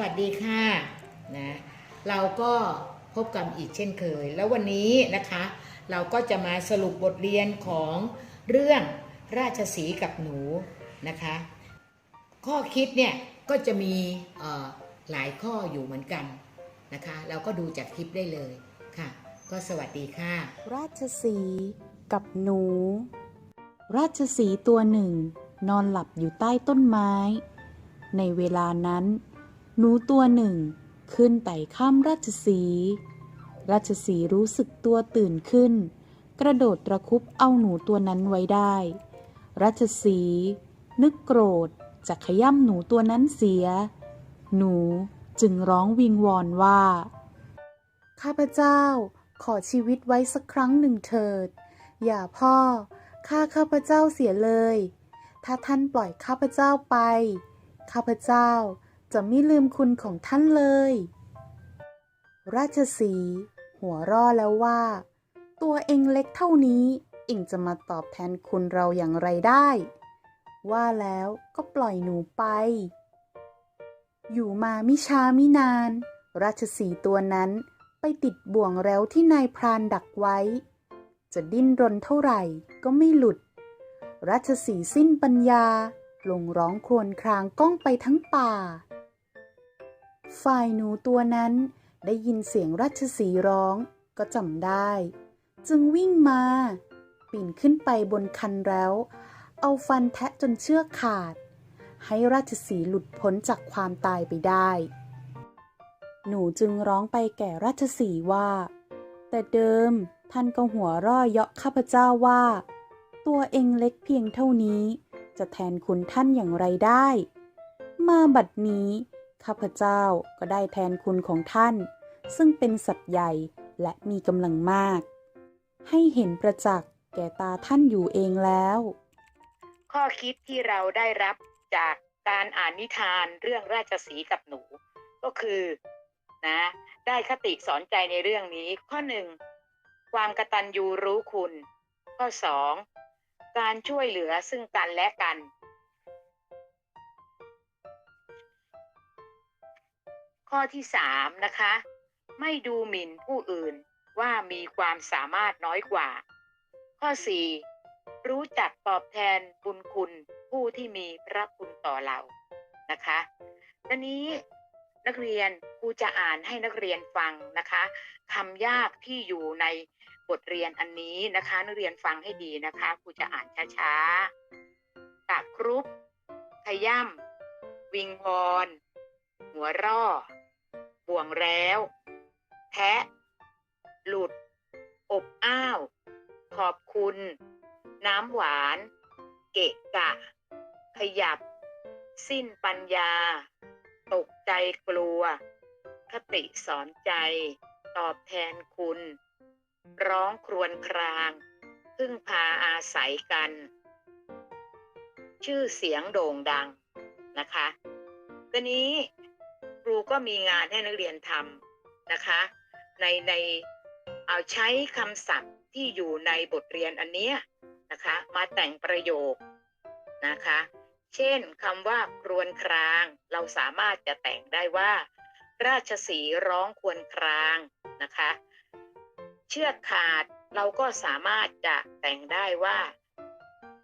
วัสดีค่ะนะเราก็พบกันอีกเช่นเคย แล้ววันนี้นะคะ เราก็จะมาสรุปบทเรียนของเรื่องราชสีกับหนูนะคะ ข้อคิดเนี่ยก็จะมีหลายข้ออยู่เหมือนกันนะคะ เราก็ดูจากคลิปได้เลยค่ะ ก็สวัสดีค่ะ ราชสีกับหนู ราชสีตัวหนึ่ง นอนหลับอยู่ใต้ต้นไม้ ในเวลานั้น หนูตัวหนึ่ง ขึ้นไต่ข้ามราชสี ราชสีรู้สึกตัวตื่นขึ้น กระโดดตะคุบเอาหนูตัวนั้นไว้ได้ ราชสีนึกโกรธจะขย้ำหนูตัวนั้นเสีย หนูจึงร้องวิงวอนว่า ข้าพเจ้าขอชีวิตไว้สักครั้งหนึ่งเถิด อย่าพ่อฆ่าข้าพเจ้าเสียเลย ถ้าท่านปล่อยข้าพเจ้าไป ข้าพเจ้า จะไม่ลืมคุณของท่านเลย ราชสีหัวร่อแล้วว่า ตัวเองเล็กเท่านี้เองจะมาตอบแทนคุณเราอย่างไรได้ ว่าแล้วก็ปล่อยหนูไป อยู่มาไมิช้าไมินาน ราชสีตัวนั้นไปติดบ่วงแล้วที่นายพรานดักไว้ จะดิ้นรนเท่าไหร่ก็ไม่หลุด ราชสีสิ้นปัญญาลงร้องครวญครางก้องไปทั้งป่า ฝ่ายหนูตัวนั้นได้ยินเสียงราชสีร้องก็จำได้ จึงวิ่งมา ปีนขึ้นไปบนคันแล้ว เอาฟันแทะจนเชือกขาด ให้ราชสีหลุดพ้นจากความตายไปได้ หนูจึงร้องไปแก่ราชสีว่า แต่เดิมท่านก็หัวร่อเยาะข้าพเจ้าว่า ตัวเองเล็กเพียงเท่านี้ จะแทนคุณท่านอย่างไรได้ มาบัดนี้ ข้าพเจ้าก็ได้แทนคุณของท่าน ซึ่งเป็นสัตว์ใหญ่และมีกำลังมาก ให้เห็นประจักษ์แก่ตาท่านอยู่เองแล้ว ข้อคิดที่เราได้รับจากการอ่านนิทานเรื่องราชสีกับหนู ก็คือนะได้คติสอนใจในเรื่องนี้ ข้อหนึ่งความกตัญญูรู้คุณ ข้อสองการช่วยเหลือซึ่งกันและกัน ข้อที่สามนะคะ ไม่ดูหมิ่นผู้อื่นว่ามีความสามารถน้อยกว่า ข้อสี่รู้จักตอบแทนบุญคุณผู้ที่มีพระคุณต่อเรานะคะตอนนี้นักเรียนครูจะอ่านให้นักเรียนฟังนะคะคำยากที่อยู่ในบทเรียนอันนี้นะคะ นักเรียนฟังให้ดีนะคะครูจะอ่านช้าๆตะครุบขย่ำวิงวอน หัวร่อ บ่วงแล้วแทะหลุด อบอ้าว ขอบคุณ น้ำหวาน เกะกะ ขยับ สิ้นปัญญา ตกใจกลัว คติสอนใจ ตอบแทนคุณ ร้องครวญคราง พึ่งพาอาศัยกัน ชื่อเสียงโด่งดังนะคะทีนี้ ก็มีงานให้นักเรียนทำนะคะ ในในเอาใช้คำศัพท์ที่อยู่ในบทเรียนอันเนี้ยนะคะ มาแต่งประโยคนะคะ เช่นคำว่าครวญคราง เราสามารถจะแต่งได้ว่า ราชสีร้องครวญครางนะคะ เชือกขาดเราก็สามารถจะแต่งได้ว่า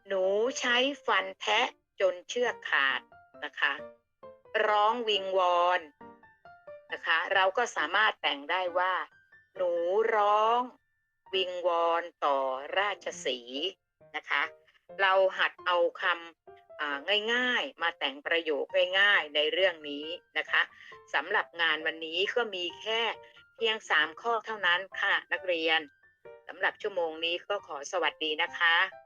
หนูใช้ฟันแทะจนเชือกขาดนะคะ ร้องวิงวอน นะคะ เราก็สามารถแต่งได้ว่า หนูร้อง วิงวอนต่อราชสีนะคะ เราหัดเอาคำง่ายๆ มาแต่งประโยคง่ายๆในเรื่องนี้นะคะสำหรับงานวันนี้ก็มีแค่เพียง 3 ข้อเท่านั้นค่ะนักเรียนสำหรับชั่วโมงนี้ก็ขอสวัสดีนะคะ